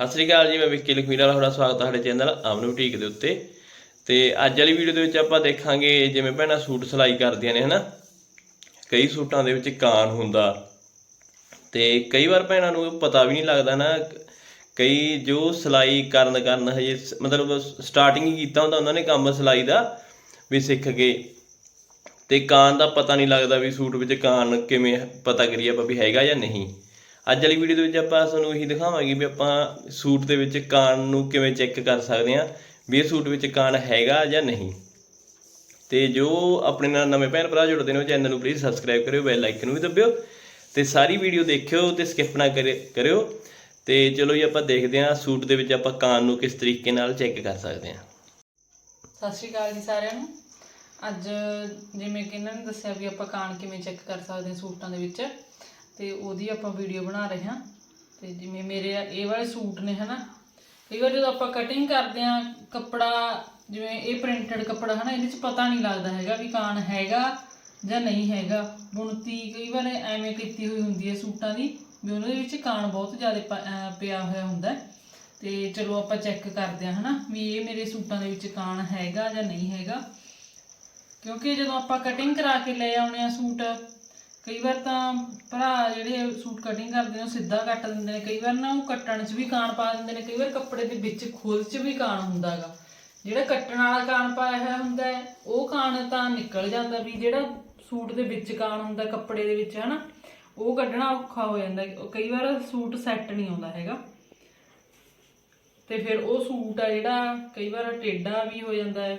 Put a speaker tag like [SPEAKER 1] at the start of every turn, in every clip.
[SPEAKER 1] ਸਤਿ ਸ੍ਰੀ ਅਕਾਲ ਜੀ, ਮੈਂ ਵਿੱਕੀ ਲਖਮੀਰਾ ਵਾਲਾ ਤੁਹਾਡਾ ਸਵਾਗਤ ਹੈ ਸਾਡੇ ਚੈਨਲ ਆਮਨੂ ਟੀਕ ਦੇ ਉੱਤੇ। ਤੇ ਅੱਜ ਵਾਲੀ ਵੀਡੀਓ ਦੇ ਵਿੱਚ ਆਪਾਂ ਦੇਖਾਂਗੇ ਜਿਵੇਂ ਭੈਣਾਂ ਸੂਟ ਸਿਲਾਈ ਕਰਦੀਆਂ ਨੇ, ਹਨਾ? ਕਈ ਸੂਟਾਂ ਦੇ ਵਿੱਚ ਕਾਨ ਹੁੰਦਾ। ਤੇ ਕਈ ਵਾਰ ਭੈਣਾਂ ਨੂੰ ਪਤਾ ਵੀ ਨਹੀਂ ਲੱਗਦਾ ਨਾ, ਕਈ ਜੋ ਸਿਲਾਈ ਕਰਨ ਕਰਨ ਹਜੇ ਸ- ਮਤਲਬ ਸਟਾਰਟਿੰਗ ਹੀ ਕੀਤਾ ਹੁੰਦਾ, ਉਹਨਾਂ ਨੇ ਕੰਮ ਸਿਲਾਈ ਦਾ ਵੀ ਸਿੱਖ ਕੇ। ਤੇ ਕਾਨ ਦਾ ਪਤਾ ਨਹੀਂ ਲੱਗਦਾ ਵੀ ਸੂਟ ਵਿੱਚ ਕਾਨ ਕਿਵੇਂ ਪਤਾ ਕਰੀਏ ਆਪਾਂ ਵੀ ਹੈਗਾ ਜਾਂ ਨਹੀਂ। ਅੱਜ ਵਾਲੀ ਵੀਡੀਓ ਦੇ ਵਿੱਚ ਆਪਾਂ ਤੁਹਾਨੂੰ ਇਹੀ ਦਿਖਾਵਾਂਗੇ ਵੀ ਆਪਾਂ ਸੂਟ ਦੇ ਵਿੱਚ ਕਾਨ ਨੂੰ ਕਿਵੇਂ ਚੈੱਕ ਕਰ ਸਕਦੇ ਹਾਂ, ਵੀ ਇਹ ਸੂਟ ਵਿੱਚ ਕਾਨ ਹੈਗਾ ਜਾਂ ਨਹੀਂ। ਤੇ ਜੋ ਆਪਣੇ ਨਾਲ ਨਵੇਂ ਭੈਣ ਭਰਾ ਜੁੜਦੇ ਨੇ, ਉਹ ਚੈਨਲ ਨੂੰ ਪਲੀਜ਼ ਸਬਸਕ੍ਰਾਈਬ ਕਰਿਓ ਬੈਲ ਆਈਕਨ ਨੂੰ ਵੀ ਦਬਿਓ ਤੇ ਸਾਰੀ ਵੀਡੀਓ ਦੇਖਿਓ ਤੇ ਸਕਿਪ ਨਾ ਕਰੇ- ਕਰਿਓ। ਤੇ ਚਲੋ ਜੀ, ਆਪਾਂ ਦੇਖਦੇ ਹਾਂ ਸੂਟ ਦੇ ਵਿੱਚ ਆਪਾਂ ਕਾਨ ਨੂੰ ਕਿਸ ਤਰੀਕੇ ਨਾਲ ਚੈੱਕ ਕਰ ਸਕਦੇ ਹਾਂ।
[SPEAKER 2] ਸਤਿ ਸ਼੍ਰੀ ਅਕਾਲ ਜੀ ਸਾਰਿਆਂ ਨੂੰ। ਅੱਜ ਜਿਵੇਂ ਕਿ ਇਹਨਾਂ ਨੇ ਦੱਸਿਆ ਵੀ ਆਪਾਂ ਕਾਨ ਕਿਵੇਂ ਚੈੱਕ ਕਰ ਸਕਦੇ ਹਾਂ ਸੂਟਾਂ ਦੇ ਵਿੱਚ। ਤੇ ਉਹਦੀ ਆਪਾਂ ਵੀਡੀਓ ਬਣਾ ਰਹੇ ਹਾਂ। ਤੇ ਜਿਵੇਂ ਮੇਰੇ ਇਹ ਵਾਲੇ ਸੂਟ ਨੇ, ਹਨਾ। ਕਈ ਵਾਰ ਜਦੋਂ ਆਪਾਂ ਕਟਿੰਗ ਕਰਦੇ ਹਾਂ, ਕੱਪੜਾ ਜਿਵੇਂ ਇਹ ਪ੍ਰਿੰਟਡ ਕੱਪੜਾ, ਹਨਾ, ਇਹਦੇ 'ਚ ਪਤਾ ਨਹੀਂ ਲੱਗਦਾ ਹੈਗਾ ਵੀ ਕਾਣ ਹੈਗਾ ਜਾਂ ਨਹੀਂ ਹੈਗਾ। ਬੁਣਤੀ ਕਈ ਵਾਰ ਐਵੇਂ ਕੀਤੀ ਹੋਈ ਹੁੰਦੀ ਹੈ ਸੂਟਾਂ ਦੀ, ਵੀ ਉਹਨਾਂ ਦੇ ਵਿੱਚ ਕਾਣ ਬਹੁਤ ਜ਼ਿਆਦਾ ਪ- ਪਿਆ ਹੋਇਆ ਹੁੰਦਾ ਹੈ। ਤੇ ਚਲੋ ਆਪਾਂ ਚੈੱਕ ਕਰਦੇ ਹਾਂ, ਹਨਾ, ਵੀ ਇਹ ਮੇਰੇ ਸੂਟਾਂ ਦੇ ਵਿੱਚ ਕਾਣ ਹੈਗਾ ਜਾਂ ਨਹੀਂ ਹੈਗਾ। ਕਿਉਂਕਿ ਜਦੋਂ ਆਪਾਂ ਕਟਿੰਗ ਕਰਾ ਕੇ ਲੈ ਆਉਣੇ ਆ ਸੂਟ ਕਈ ਵਾਰ ਤਾਂ ਭਰਾ ਜਿਹੜੇ ਸੂਟ ਕਟਿੰਗ ਕਰਦੇ ਨੇ, ਉਹ ਸਿੱਧਾ ਕੱਟ ਦਿੰਦੇ ਨੇ। ਕਈ ਵਾਰ ਨਾ ਉਹ ਕੱਟਣ 'ਚ ਵੀ ਕਾਣ ਪਾ ਦਿੰਦੇ ਨੇ। ਕਈ ਵਾਰ ਕੱਪੜੇ ਦੇ ਵਿੱਚ ਖੁੱਲ 'ਚ ਵੀ ਕਾਨ ਹੁੰਦਾਗਾ ਜਿਹੜਾ ਕੱਟਣ ਵਾਲਾ ਕਾਣ ਪਾਇਆ ਹੋਇਆ ਹੁੰਦਾ ਹੈ, ਉਹ ਕਾਣ ਤਾਂ ਨਿਕਲ ਜਾਂਦਾ ਵੀ ਜਿਹੜਾ ਸੂਟ ਦੇ ਵਿੱਚ ਕਾਣ ਹੁੰਦਾ, ਕੱਪੜੇ ਦੇ ਵਿੱਚ, ਹਨਾ, ਉਹ ਕੱਢਣਾ ਔਖਾ ਹੋ ਜਾਂਦਾ। ਕਈ ਵਾਰ ਸੂਟ ਸੈੱਟ ਨਹੀਂ ਆਉਂਦਾ ਹੈਗਾ। ਤੇ ਫਿਰ ਉਹ ਸੂਟ ਆ ਜਿਹੜਾ ਕਈ ਵਾਰ ਟੇਢਾ ਵੀ ਹੋ ਜਾਂਦਾ ਹੈ।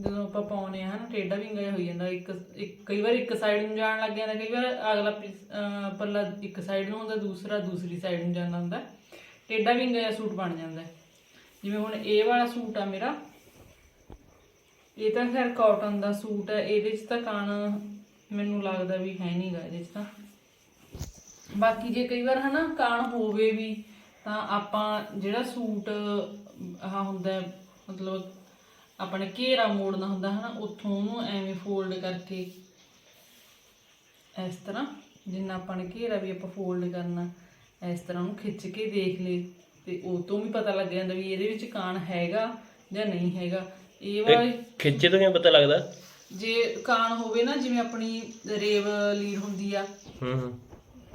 [SPEAKER 2] ਜਦੋਂ ਆਪਾਂ ਪਾਉਨੇ ਆ ਹਨਾ ਟੇਢਾ ਵੀ ਇੰਗਾ ਹੋ ਜਾਂਦਾ। ਇੱਕ ਇੱਕ ਕਈ ਵਾਰ ਇੱਕ ਸਾਈਡ ਨੂੰ ਜਾਣ ਲੱਗ ਜਾਂਦਾ ਕਈ ਵਾਰ ਅਗਲਾ ਪਿਸ- ਅਹ ਪੱਲਾ ਇੱਕ ਸਾਈਡ ਨੂੰ ਹੁੰਦਾ ਦੂਸਰਾ ਦੂਸਰੀ ਸਾਈਡ ਨੂੰ ਜਾਂਦਾ ਹੁੰਦਾ। ਟੇਢਾ ਵੀ ਇੰਗਾ ਸੂਟ ਬਣ ਜਾਂਦਾ। ਹੈ। ਜਿਵੇਂ ਹੁਣ ਇਹ ਵਾਲਾ ਸੂਟ ਆ ਮੇਰਾ। ਇਹ ਤਾਂ ਖੈਰ ਕਾਟਨ ਦਾ ਸੂਟ ਹੈ ਇਹਦੇ 'ਚ ਤਾਂ ਕਾਣ ਮੈਨੂੰ ਲੱਗਦਾ ਵੀ ਹੈ ਨਹੀਂਗਾ ਇਹਦੇ 'ਚ ਤਾਂ। ਬਾਕੀ ਜੇ ਕਈ ਵਾਰ ਹਨਾ ਕਾਣ ਹੋਵੇ ਵੀ ਤਾਂ ਆਪਾਂ ਜਿਹੜਾ ਸੂਟ ਆਹ ਹੁੰਦਾ ਹੈ, ਮਤਲਬ ਆਪਣੇ ਘੇਰਾ ਮੋੜਨਾ ਹੁੰਦਾ ਹਨਾ ਉੱਥੋਂ ਉਹਨੂੰ ਐਵੇਂ ਫੋਲਡ ਕਰਕੇ ਇਸ ਤਰ੍ਹਾਂ ਜਿੰਨਾ ਆਪਾਂ ਨੇ ਘੇਰਾ ਵੀ ਆਪਾਂ ਫੋਲਡ ਕਰਨਾ ਇਸ ਤਰ੍ਹਾਂ ਉਹਨੂੰ ਖਿੱਚ ਕੇ ਦੇਖ ਲੇ ਤੇ ਉਹ ਤੋਂ ਵੀ ਪਤਾ ਲੱਗ ਜਾਂਦਾ ਵੀ ਇਹਦੇ ਵਿੱਚ ਕਾਣ ਹੈਗਾ ਜਾਂ ਨਹੀਂ ਹੈਗਾ। ਇਹ ਵਾਲਾ
[SPEAKER 1] ਖਿੱਚੇ ਤੋਂ ਕਿਵੇਂ ਪਤਾ ਲੱਗਦਾ?
[SPEAKER 2] ਜੇ ਕਾਣ ਹੋਵੇ ਨਾ ਜਿਵੇਂ ਆਪਣੀ ਰੇਵ ਲੀਡ ਹੁੰਦੀ ਆ
[SPEAKER 1] ਹੂੰ ਹੂੰ।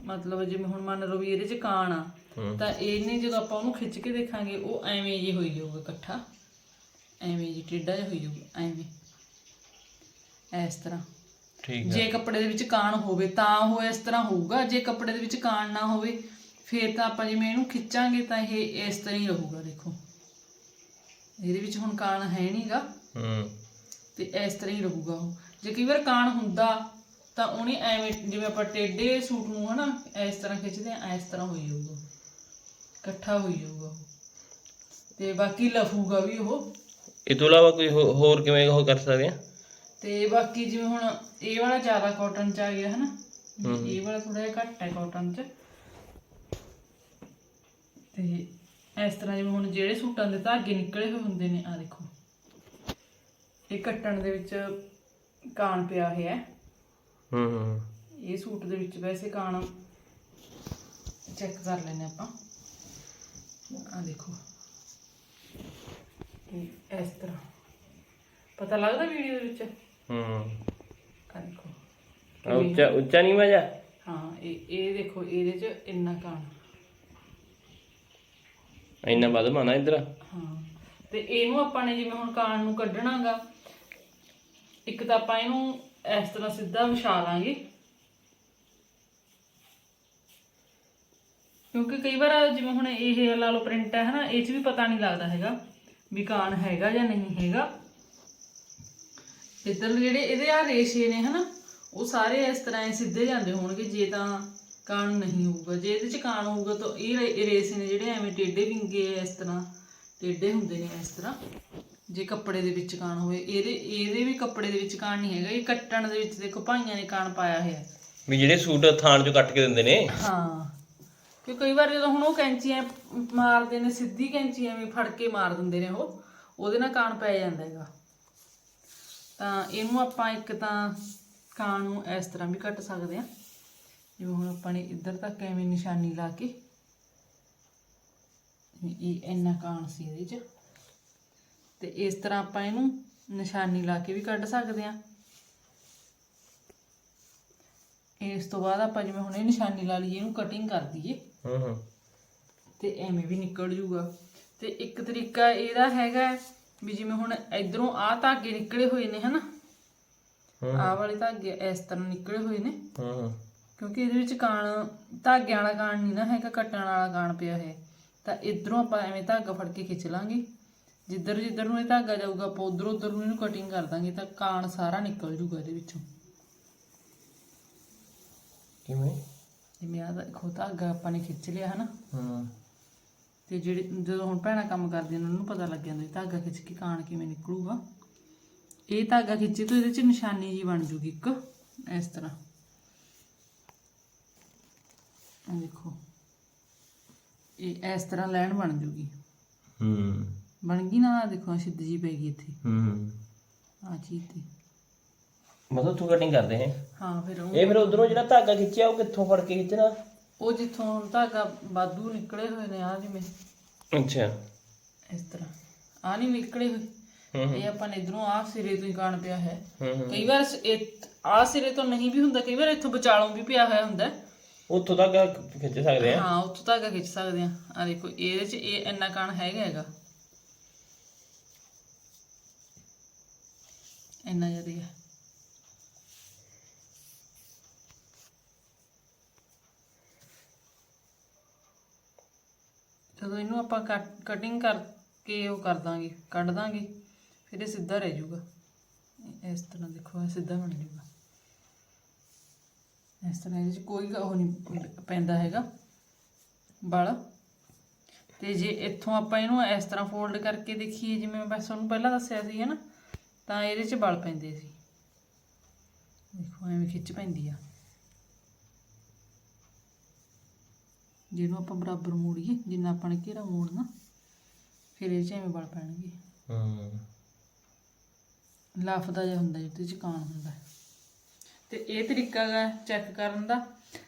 [SPEAKER 2] ਮਤਲਬ ਜਿਵੇਂ ਹੁਣ ਮੰਨ ਲਓ ਵੀ ਇਹਦੇ ਚ ਕਾਣ ਆ
[SPEAKER 1] ਹੂੰ।
[SPEAKER 2] ਤਾਂ ਇਹਨੇ ਜਦੋਂ ਆਪਾਂ ਉਹਨੂੰ ਖਿੱਚ ਕੇ ਦੇਖਾਂਗੇ ਉਹ ਐਵੇਂ ਜੇ ਹੋਈ ਜਾਊਗਾ ਇਕੱਠਾ। ਐਵੇਂ ਜੀ ਟੇਢਾ ਜਿਹਾ ਹੋਈ ਜਾਊਗਾ ਐਵੇਂ। ਇਸ ਤਰ੍ਹਾਂ।
[SPEAKER 1] ਠੀਕ
[SPEAKER 2] ਜੇ ਕੱਪੜੇ ਦੇ ਵਿੱਚ ਕਾਣ ਹੋਵੇ ਤਾਂ ਉਹ ਇਸ ਤਰ੍ਹਾਂ ਹੋਊਗਾ। ਜੇ ਕੱਪੜੇ ਦੇ ਵਿੱਚ ਕਾਣ ਨਾ ਹੋਵੇ ਫਿਰ ਤਾਂ ਆਪਾਂ ਜਿਵੇਂ ਇਹਨੂੰ ਖਿੱਚਾਂਗੇ ਤਾਂ ਇਹ ਇਸ ਤਰ੍ਹਾਂ ਹੀ ਰਹੂਗਾ ਦੇਖੋ। ਇਹਦੇ ਵਿੱਚ ਹੁਣ ਕਾਣ ਹੈ ਨਹੀਂਗਾ।
[SPEAKER 1] ਹੂੰ।
[SPEAKER 2] ਤੇ ਇਸ ਤਰ੍ਹਾਂ ਹੀ ਰਹੂਗਾ ਉਹ। ਜੇ ਕਈ ਵਾਰ ਕਾਣ ਹੁੰਦਾ ਤਾਂ ਉਹਨੇ ਐਵੇਂ ਜਿਵੇਂ ਆਪਾਂ ਟੇਡੇ ਸੂਟ ਨੂੰ ਹਨਾ ਇਸ ਤਰ੍ਹਾਂ ਖਿੱਚਦੇ ਆ ਇਸ ਤਰ੍ਹਾਂ ਹੋਈ ਜਾਊਗਾ। ਇਕੱਠਾ ਹੋਈ ਜਾਊਗਾ ਉਹ। ਤੇ ਬਾਕੀ ਲਫੂਗਾ ਵੀ ਉਹ।
[SPEAKER 1] ਇਹ ਤੋਂ ਇਲਾਵਾ ਕੋਈ ਹੋ- ਹੋਰ ਕਿਵੇਂ ਉਹ ਕਰ ਸਕਦੇ ਆ?
[SPEAKER 2] ਤੇ ਬਾਕੀ ਜਿਵੇਂ ਹੁਣ ਇਹ ਵਾਲਾ ਜ਼ਿਆਦਾ ਕਾਟਨ ਚ ਆ ਗਿਆ ਹਨਾ? ਇਹ ਵਾਲਾ ਥੋੜਾ ਜਿਹਾ ਘੱਟ ਹੈ ਕਾਟਨ ਚ। ਤੇ ਇਸ ਤਰ੍ਹਾਂ ਜਿਵੇਂ ਹੁਣ ਜਿਹੜੇ ਸੂਟਾਂ ਦੇ ਧਾਗੇ ਨਿਕਲੇ ਹੋਏ ਹੁੰਦੇ ਨੇ ਆ ਦੇਖੋ। ਇਹ ਕੱਟਣ ਦੇ ਵਿੱਚ ਕਾਣ ਪਿਆ ਹੋਇਆ ਹੈ।
[SPEAKER 1] ਹੂੰ ਹੂੰ
[SPEAKER 2] ਇਹ ਸੂਟ ਦੇ ਵਿੱਚ ਵੈਸੇ ਕਾਣ ਚੈੱਕ ਕਰ ਲੈਨੇ ਆਪਾਂ। ਆ ਦੇਖੋ। ਇਹ ਇਸ ਤਰ੍ਹਾਂ। ਪਤਾ ਲੱਗਦਾ ਵੀਡੀਓ ਦੇ ਵਿੱਚ?
[SPEAKER 1] ਹੂੰ।
[SPEAKER 2] ਆ ਦੇਖੋ।
[SPEAKER 1] ਆ ਉੱਚਾ ਉੱਚਾ ਨਹੀਂ ਮਜਾ
[SPEAKER 2] ਹਾਂ ਇਹ ਇਹ ਦੇਖੋ ਇਹਦੇ ਚ ਇੰਨਾ ਕਾਣ।
[SPEAKER 1] ਇੰਨਾ ਵੱਧ ਮਾਨਾ ਇਧਰ?
[SPEAKER 2] ਹਾਂ। ਤੇ ਇਹਨੂੰ ਆਪਾਂ ਨੇ ਜਿਵੇਂ ਹੁਣ ਕਾਣ ਨੂੰ ਕੱਢਣਾਗਾ ਇੱਕ ਤਾਂ ਆਪਾਂ ਇਹਨੂੰ ਇਸ ਤਰ੍ਹਾਂ ਸਿੱਧਾ ਵਿਛਾ ਲਾਂਗੇ। ਕਿਉਂਕਿ ਕਈ ਵਾਰ ਜਿਵੇਂ ਹੁਣ ਇਹ ਲਾ ਲਓ ਪ੍ਰਿੰਟ ਹੈ ਹਨਾ ਇਹ 'ਚ ਵੀ ਪਤਾ ਨਹੀਂ ਲੱਗਦਾ ਹੈਗਾ। ਵੀ ਕਾਣ ਹੈਗਾ ਜਾਂ ਨਹੀਂ ਹੈਗਾ। ਇੱਧਰ ਜਿਹੜੇ ਇਹਦੇ ਆ ਰੇਸ਼ੇ ਨੇ ਹਨਾ ਉਹ ਸਾਰੇ ਇਸ ਤਰ੍ਹਾਂ ਹੀ ਸਿੱਧੇ ਜਾਂਦੇ ਹੋਣਗੇ ਜੇ ਤਾਂ ਕਾਣ ਨਹੀਂ ਹੋਊਗਾ। ਜੇ ਇਹਦੇ ਚ ਕਾਣ ਹੋਊਗਾ ਤਾਂ ਇਹ ਰੇਸ਼ੇ ਨੇ ਜਿਹੜੇ ਐਵੇਂ ਟੇਢੇ ਵਿੰਗੇ ਇਸ ਤਰ੍ਹਾਂ ਟੇਢੇ ਹੁੰਦੇ ਨੇ ਇਸ ਤਰ੍ਹਾਂ। ਜੇ ਕੱਪੜੇ ਦੇ ਵਿੱਚ ਕਾਣ ਹੋਵੇ ਇਹਦੇ ਇਹਦੇ ਵੀ ਕੱਪੜੇ ਦੇ ਵਿੱਚ ਕਾਣ ਨਹੀਂ ਹੈਗਾ ਇਹ ਕੱਟਣ ਦੇ ਵਿੱਚ ਦੇਖੋ ਭਾਈਆਂ ਨੇ ਕਾਣ ਪਾਇਆ ਹੋਇਆ।
[SPEAKER 1] ਵੀ ਜਿਹੜੇ ਸੂਟ ਥਾਣ ਚੋਂ ਕੱਟ ਕੇ ਦਿੰਦੇ ਨੇ।
[SPEAKER 2] ਹਾਂ। ਕਿ ਕਈ ਵਾਰ ਜਦੋਂ ਹੁਣ ਉਹ ਕੈਂਚੀਆਂ ਮਾਰਦੇ ਨੇ, ਸਿੱਧੀ ਕੈਂਚੀ ਐਵੇਂ ਫੜ ਕੇ ਮਾਰ ਦਿੰਦੇ ਨੇ ਉਹ, ਉਹਦੇ ਨਾਲ ਕਾਣ ਪੈ ਜਾਂਦਾ ਹੈਗਾ। ਤਾਂ ਇਹਨੂੰ ਆਪਾਂ ਇੱਕ ਤਾਂ ਕਾਣ ਨੂੰ ਇਸ ਤਰ੍ਹਾਂ ਵੀ ਕੱਟ ਸਕਦੇ ਆ ਜਿਵੇਂ ਹੁਣ ਆਪਾਂ ਨੇ ਇੱਧਰ ਤੱਕ ਐਵੇਂ ਨਿਸ਼ਾਨੀ ਲਾ ਕੇ ਇਹ ਇੰਨਾ ਕਾਣ ਸੀ ਇਹਦੇ 'ਚ, ਤੇ ਇਸ ਤਰ੍ਹਾਂ ਆਪਾਂ ਇਹਨੂੰ ਨਿਸ਼ਾਨੀ ਲਾ ਕੇ ਵੀ ਕੱਢ ਸਕਦੇ ਆ ਇਸ ਤੋਂ ਬਾਅਦ ਆਪਾਂ ਜਿਵੇਂ ਹੁਣ ਇਹ ਨਿਸ਼ਾਨੀ ਲਾ ਲਈਏ, ਇਹਨੂੰ ਕਟਿੰਗ ਕਰ ਦਈਏ।
[SPEAKER 1] ਹੂੰ ਹੂੰ
[SPEAKER 2] ਤੇ ਐਵੇਂ ਵੀ ਨਿਕਲ ਜੂਗਾ। ਤੇ ਇੱਕ ਤਰੀਕਾ ਇਹਦਾ ਹੈਗਾ ਵੀ ਜਿਵੇਂ ਹੁਣ ਇਧਰੋਂ ਆਹ ਧਾਗੇ ਨਿਕਲੇ ਹੋਏ ਨੇ ਹਨਾ? ਆਹ ਵਾਲੇ ਧਾਗੇ ਇਸ ਤਰ੍ਹਾਂ ਨਿਕਲੇ ਹੋਏ ਨੇ।
[SPEAKER 1] ਹੂੰ ਹੂੰ
[SPEAKER 2] ਕਿਉਂਕਿ ਇਹਦੇ ਵਿੱਚ ਕਾਣ ਧਾਗਿਆਂ ਵਾਲਾ ਕਾਣ ਨਹੀਂ ਨਾ ਹੈਗਾ ਕੱਟਣ ਵਾਲਾ ਕਾਣ ਪਿਆ ਹੈ। ਤਾਂ ਇਧਰੋਂ ਆਪਾਂ ਐਵੇਂ ਧਾਗਾ ਫੜ ਕੇ ਖਿੱਚ ਲਾਂਗੇ। ਜਿੱਧਰ ਜਿੱਧਰ ਨੂੰ ਇਹ ਧਾਗਾ ਜਾਊਗਾ ਆਪਾਂ ਉਧਰ ਉਧਰ ਨੂੰ ਇਹਨੂੰ ਕਟਿੰਗ ਕਰ ਦਾਂਗੇ ਤਾਂ ਕਾਣ ਸਾਰਾ ਨਿਕਲ ਜੂਗਾ ਇਹਦੇ ਵਿੱਚੋਂ।
[SPEAKER 1] ਕਿਵੇਂ?
[SPEAKER 2] ਜਿਵੇਂ ਆਹ ਦੇਖੋ ਧਾਗਾ ਆਪਾਂ ਨੇ ਖਿੱਚ ਲਿਆ ਹਨਾ।
[SPEAKER 1] ਹੂੰ।
[SPEAKER 2] ਤੇ ਜਿਹੜੇ ਜਦੋਂ ਹੁਣ ਭੈਣਾਂ ਕੰਮ ਕਰਦੀਆਂ ਨੇ ਉਹਨਾਂ ਨੂੰ ਪਤਾ ਲੱਗ ਜਾਂਦਾ ਵੀ ਧਾਗਾ ਖਿੱਚ ਕੇ ਕਾਣ ਕਿਵੇਂ ਨਿਕਲੂਗਾ। ਇਹ ਧਾਗਾ ਖਿੱਚੇ ਤੋਂ ਇਹਦੇ 'ਚ ਨਿਸ਼ਾਨੀ ਜੀ ਬਣ ਜੂਗੀ ਇੱਕ ਇਸ ਤਰ੍ਹਾਂ। ਆਹ ਦੇਖੋ। ਇਹ ਇਸ ਤਰ੍ਹਾਂ ਲਾਈਨ ਬਣ ਜੂਗੀ।
[SPEAKER 1] ਹੂੰ।
[SPEAKER 2] ਬਣ ਗਈ ਨਾ ਆਹ ਦੇਖੋ ਸਿੱਧ ਜੀ ਪੈ ਗਈ ਇੱਥੇ।
[SPEAKER 1] ਹੂੰ।
[SPEAKER 2] ਆ ਚੀਜ਼ ਤੇ।
[SPEAKER 1] ਮਤਲਬ ਤੂੰ ਕਟਿੰਗ ਕਰਦੇ ਹੈ।
[SPEAKER 2] ਹਾਂ ਫਿਰ ਉਹ
[SPEAKER 1] ਇਹ ਫਿਰ ਉਧਰੋਂ ਜਿਹੜਾ ਧਾਗਾ ਖਿੱਚਿਆ ਉਹ ਕਿੱਥੋਂ ਫੜ ਕੇ ਖਿੱਚਣਾ?
[SPEAKER 2] ਉਹ ਜਿੱਥੋਂ ਹੁਣ ਧਾਗਾ ਬਾਦੂ ਨਿਕਲੇ ਹੋਏ ਨੇ ਆ ਜਿਵੇਂ।
[SPEAKER 1] ਅੱਛਾ।
[SPEAKER 2] ਇਸ ਤਰ੍ਹਾਂ। ਆ ਨਹੀਂ ਨਿਕਲੇ ਹੋਏ। ਇਹ ਆਪਾਂ ਨੇ ਇਧਰੋਂ ਆ ਸਿਰੇ ਤੋਂ ਹੀ ਕਾਣ ਪਿਆ ਹੈ। ਕਈ ਵਾਰ ਆ ਸਿਰੇ ਤੋਂ ਨਹੀਂ ਵੀ ਹੁੰਦਾ ਕਈ ਵਾਰ ਇੱਥੋਂ ਵਿਚਾਲੋਂ ਵੀ ਪਿਆ ਹੋਇਆ ਹੁੰਦਾ।
[SPEAKER 1] ਉੱਥੋਂ ਧਾਗਾ ਖਿੱਚ ਸਕਦੇ ਆ।
[SPEAKER 2] ਹਾਂ ਉੱਥੋਂ ਧਾਗਾ ਖਿੱਚ ਸਕਦੇ ਆ। ਆ ਦੇਖੋ ਇਹਦੇ 'ਚ ਇਹ ਇੰਨਾ ਕਾਣ ਹੈਗਾ ਹੈਗਾ। ਇੰਨਾ ਜ਼ਿਆਦਾ ਹੈ ਜਦੋਂ ਇਹਨੂੰ ਆਪਾਂ ਕਟਿੰਗ ਕਰਕੇ ਉਹ ਕਰ ਦਾਂਗੇ, ਕੱਢ ਦਾਂਗੇ, ਫਿਰ ਇਹ ਸਿੱਧਾ ਰਹਿ ਜਾਊਗਾ। ਇਸ ਤਰ੍ਹਾਂ ਦੇਖੋ, ਇਹ ਸਿੱਧਾ ਬਣ ਜਾਊਗਾ। ਇਸ ਤਰ੍ਹਾਂ ਇਹਦੇ 'ਚ ਕੋਈ ਉਹ ਨਹੀਂ ਪੈਂਦਾ ਹੈਗਾ, ਵਲ। ਤੇ ਜੇ ਇੱਥੋਂ ਆਪਾਂ ਇਹਨੂੰ ਇਸ ਤਰ੍ਹਾਂ ਫੋਲਡ ਕਰਕੇ ਦੇਖੀਏ, ਜਿਵੇਂ ਮੈਂ ਬਸ ਤੁਹਾਨੂੰ ਪਹਿਲਾਂ ਦੱਸਿਆ ਸੀ ਹੈ ਨਾ ਤਾਂ ਇਹਦੇ 'ਚ ਵਲ ਪੈਂਦੇ ਸੀ। ਦੇਖੋ, ਐਵੇਂ ਖਿੱਚ ਪੈਂਦੀ ਆ। ਜਿਹਨੂੰ ਆਪਾਂ ਬਰਾਬਰ ਮੋੜੀਏ ਜਿੰਨਾ ਆਪਾਂ ਨੇ ਘੇਰਾ ਮੋੜਨਾ ਫਿਰ ਇਹ 'ਚ ਐਵੇਂ ਵਲ ਪੈਣਗੇ।
[SPEAKER 1] ਹੂੰ।
[SPEAKER 2] ਲਾਫਦਾ ਜਿਹਾ ਹੁੰਦਾ ਜਿਹਦੇ 'ਚ ਕਾਣ ਹੁੰਦਾ। ਤੇ ਇਹ ਤਰੀਕਾ ਹੈ ਚੈੱਕ ਕਰਨ ਦਾ।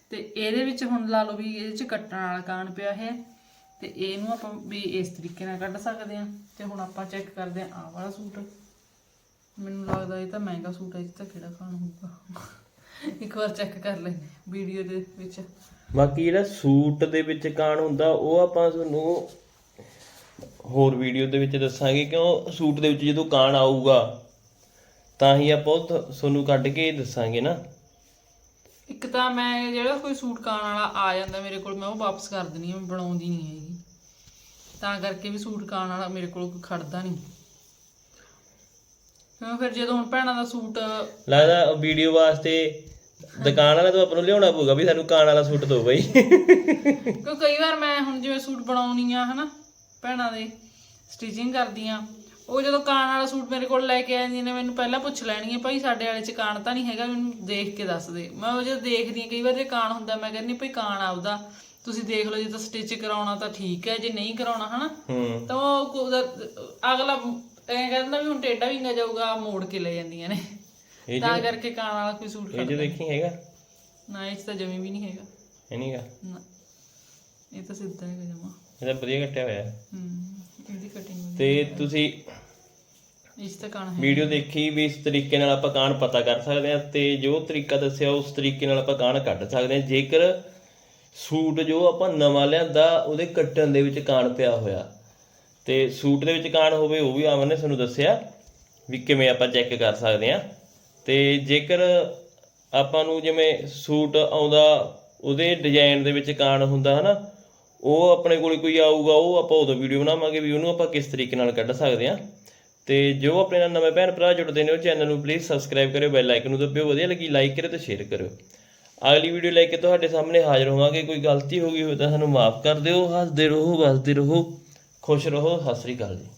[SPEAKER 2] ਤੇ ਇਹਦੇ ਵਿੱਚ ਹੁਣ ਲਾ ਲਓ ਵੀ ਇਹਦੇ 'ਚ ਕੱਟਣ ਵਾਲਾ ਕਾਣ ਪਿਆ ਹੈ। ਤੇ ਇਹਨੂੰ ਆਪਾਂ ਵੀ ਇਸ ਤਰੀਕੇ ਨਾਲ ਕੱਢ ਸਕਦੇ ਹਾਂ। ਤੇ ਹੁਣ ਆਪਾਂ ਚੈੱਕ ਕਰਦੇ ਹਾਂ ਆਹ ਵਾਲਾ ਸੂਟ। ਮੈਨੂੰ ਲੱਗਦਾ ਇਹ ਤਾਂ ਮਹਿੰਗਾ ਸੂਟ ਹੈ ਇਹ ਤਾਂ ਕਿਹੜਾ ਕਾਣ ਹੋਊਗਾ। ਇੱਕ ਵਾਰ ਚੈੱਕ ਕਰ ਲੈਂਦੇ ਵੀਡੀਓ ਦੇ ਵਿੱਚ।
[SPEAKER 1] ਬਾਕੀ ਜਿਹੜਾ ਸੂਟ ਦੇ ਵਿੱਚ ਕਾਣ ਹੁੰਦਾ ਉਹ ਆਪਾਂ ਤੁਹਾਨੂੰ ਹੋਰ ਵੀਡੀਓ ਦੇ ਵਿੱਚ ਦੱਸਾਂਗੇ ਕਿਉਂ ਸੂਟ ਦੇ ਵਿੱਚ ਜਦੋਂ ਕਾਣ ਆਊਗਾ ਤਾਂ ਹੀ ਆਪਾਂ ਉਹ ਤੁਹਾਨੂੰ ਕੱਢ ਕੇ ਦੱਸਾਂਗੇ ਨਾ।
[SPEAKER 2] ਇੱਕ ਤਾਂ ਮੈਂ ਜਿਹੜਾ ਕੋਈ ਸੂਟ ਕਾਣ ਵਾਲਾ ਆ ਜਾਂਦਾ ਮੇਰੇ ਕੋਲ ਮੈਂ ਉਹ ਵਾਪਸ ਕਰ ਦਿੰਦੀ ਹਾਂ ਬਣਾਉਂਦੀ ਨਹੀਂ ਹੈਗੀ। ਤਾਂ ਕਰਕੇ ਵੀ ਸੂਟ ਕਾਣ ਵਾਲਾ ਮੇਰੇ ਕੋਲ ਕੋਈ ਖੜਦਾ ਨਹੀਂ। ਕਿਉਂ? ਫਿਰ ਜਦੋਂ ਹੁਣ ਭੈਣਾਂ ਦਾ ਸੂਟ
[SPEAKER 1] ਲੱਗਦਾ ਵੀਡੀਓ ਵਾਸਤੇ ਦੁਕਾਨ ਵਾਲਾ ਤੋਂ ਆਪਾਂ ਨੂੰ ਲਿਆਉਣਾ ਪਊਗਾ ਵੀ ਸਾਨੂੰ ਕਾਣ ਵਾਲਾ ਸੂਟ ਦਿਓ ਬਈ।
[SPEAKER 2] ਕਿਉਂ ਕਈ ਵਾਰ ਮੈਂ ਹੁਣ ਜਿਵੇਂ ਸੂਟ ਬਣਾਉਣੀ ਆ ਹਨਾ ਭੈਣਾਂ ਦੇ ਸਟਿਚਿੰਗ ਕਰਦੀ ਆ ਉਹ ਜਦੋਂ ਕਾਣ ਵਾਲਾ ਸੂਟ ਮੇਰੇ ਕੋਲ ਲੈ ਕੇ ਆਉਂਦੀਆਂ ਨੇ ਮੈਨੂੰ ਪਹਿਲਾਂ ਪੁੱਛ ਲੈਣਗੀਆਂ ਭਾਈ ਸਾਡੇ ਵਾਲੇ ਚ ਕਾਣ ਤਾਂ ਨਹੀਂ ਹੈਗਾ? ਮੈਨੂੰ ਦੇਖ ਕੇ ਦੱਸ ਦੇ। ਮੈਂ ਉਹ ਜਦੋਂ ਦੇਖਦੀ ਆ ਕਈ ਵਾਰ ਜੇ ਕਾਣ ਹੁੰਦਾ ਮੈਂ ਕਹਿੰਦੀ ਭਾਈ ਕਾਣ ਆਉਦਾ ਤੁਸੀਂ ਦੇਖ ਲਓ ਜੇ ਤਾਂ ਸਟਿਚ ਕਰਾਉਣਾ ਤਾਂ ਠੀਕ ਹੈ ਜੇ ਨਹੀਂ ਕਰਾਉਣਾ ਹਨਾ
[SPEAKER 1] ਹੂੰ।
[SPEAKER 2] ਤਾਂ ਉਹ ਅਗਲਾ ਐਂ ਕਹਿੰਦਾ ਵੀ ਹੁਣ ਟੇਡਾ ਵੀ ਨਾ ਜਾਊਗਾ ਮੋੜ ਕੇ ਲੈ ਜਾਂਦੀਆਂ ਨੇ।
[SPEAKER 1] ਇਹ
[SPEAKER 2] ਤਾਂ ਕਰਕੇ ਕਾਣ ਵਾਲਾ ਕੋਈ ਸੂਟ
[SPEAKER 1] ਇਹ ਜੋ ਦੇਖੀ ਹੈਗਾ?
[SPEAKER 2] ਨਾ ਇਹ 'ਚ ਤਾਂ ਜਮੀ ਵੀ ਨਹੀਂ ਹੈਗਾ।
[SPEAKER 1] ਇਹ ਨਹੀਂਗਾ
[SPEAKER 2] ਨਾ ਇਹ ਤਾਂ ਸਿੱਧਾ ਹੈਗਾ ਜਮਾ।
[SPEAKER 1] ਇਹਦਾ ਵਧੀਆ ਕੱਟਿਆ ਹੋਇਆ। ਹੈ।
[SPEAKER 2] ਹੂੰ ਇਹਦੀ ਕਟਿੰਗ
[SPEAKER 1] ਤੇ ਤੁਸੀਂ
[SPEAKER 2] ਇਸ ਤਾਂ ਕਾਣ ਹੈ
[SPEAKER 1] ਵੀਡੀਓ ਦੇਖੀ ਵੀ ਇਸ ਤਰੀਕੇ ਨਾਲ ਆਪਾਂ ਕਾਣ ਪਤਾ ਕਰ ਸਕਦੇ ਹਾਂ ਤੇ ਜੋ ਤਰੀਕਾ ਦੱਸਿਆ ਉਸ ਤਰੀਕੇ ਨਾਲ ਆਪਾਂ ਕਾਣ ਕੱਢ ਸਕਦੇ ਹਾਂ। ਜੇਕਰ ਸੂਟ ਜੋ ਆਪਾਂ ਨਵਾਂ ਲਿਆਂਦਾ ਉਹਦੇ ਕੱਟਣ ਦੇ ਵਿੱਚ ਕਾਣ ਪਿਆ ਹੋਇਆ। ਤੇ ਸੂਟ ਦੇ ਵਿੱਚ ਕਾਣ ਹੋਵੇ ਉਹ ਵੀ ਆਮਨ ਨੇ ਸਾਨੂੰ ਦੱਸਿਆ ਵੀ ਕਿਵੇਂ ਆਪਾਂ ਚੈੱਕ ਕਰ ਸਕਦੇ ਹਾਂ। ਤੇ ਜੇਕਰ ਆਪਾਂ ਨੂੰ ਜਿਵੇਂ ਸੂਟ ਆਉਂਦਾ, ਉਹਦੇ ਡਿਜ਼ਾਈਨ ਦੇ ਵਿੱਚ ਕਾਣ ਹੁੰਦਾ ਹਨਾ, ਉਹ ਆਪਣੇ ਕੋਲ ਕੋਈ ਆਊਗਾ, ਉਹ ਆਪਾਂ ਉਦੋਂ ਵੀਡੀਓ ਬਣਾਵਾਂਗੇ ਵੀ ਉਹਨੂੰ ਆਪਾਂ ਕਿਸ ਤਰੀਕੇ ਨਾਲ ਕੱਢ ਸਕਦੇ ਹਾਂ। ਤੇ ਜੋ ਆਪਣੇ ਨਾਲ ਨਵੇਂ ਭੈਣ ਭਰਾ ਜੁੜਦੇ ਨੇ ਉਹ ਚੈਨਲ ਨੂੰ ਪਲੀਜ਼ ਸਬਸਕ੍ਰਾਈਬ ਕਰਿਓ ਬੈਲ ਆਈਕਨ ਨੂੰ ਦਬਿਓ, ਵਧੀਆ ਲੱਗੀ ਲਾਈਕ ਕਰਿਓ ਤੇ ਸ਼ੇਅਰ ਕਰਿਓ। ਅਗਲੀ ਵੀਡੀਓ ਲੈ ਕੇ ਤੁਹਾਡੇ ਸਾਹਮਣੇ ਹਾਜ਼ਰ ਹੋਵਾਂਗੇ, ਕੋਈ ਗਲਤੀ ਹੋ ਗਈ ਹੋਵੇ ਤਾਂ ਸਾਨੂੰ ਮਾਫ ਕਰ ਦਿਓ, ਹੱਸਦੇ ਰਹੋ, ਵਸਦੇ ਰਹੋ, ਖੁਸ਼ ਰਹੋ, ਸਤਿ ਸ੍ਰੀ ਅਕਾਲ ਜੀ।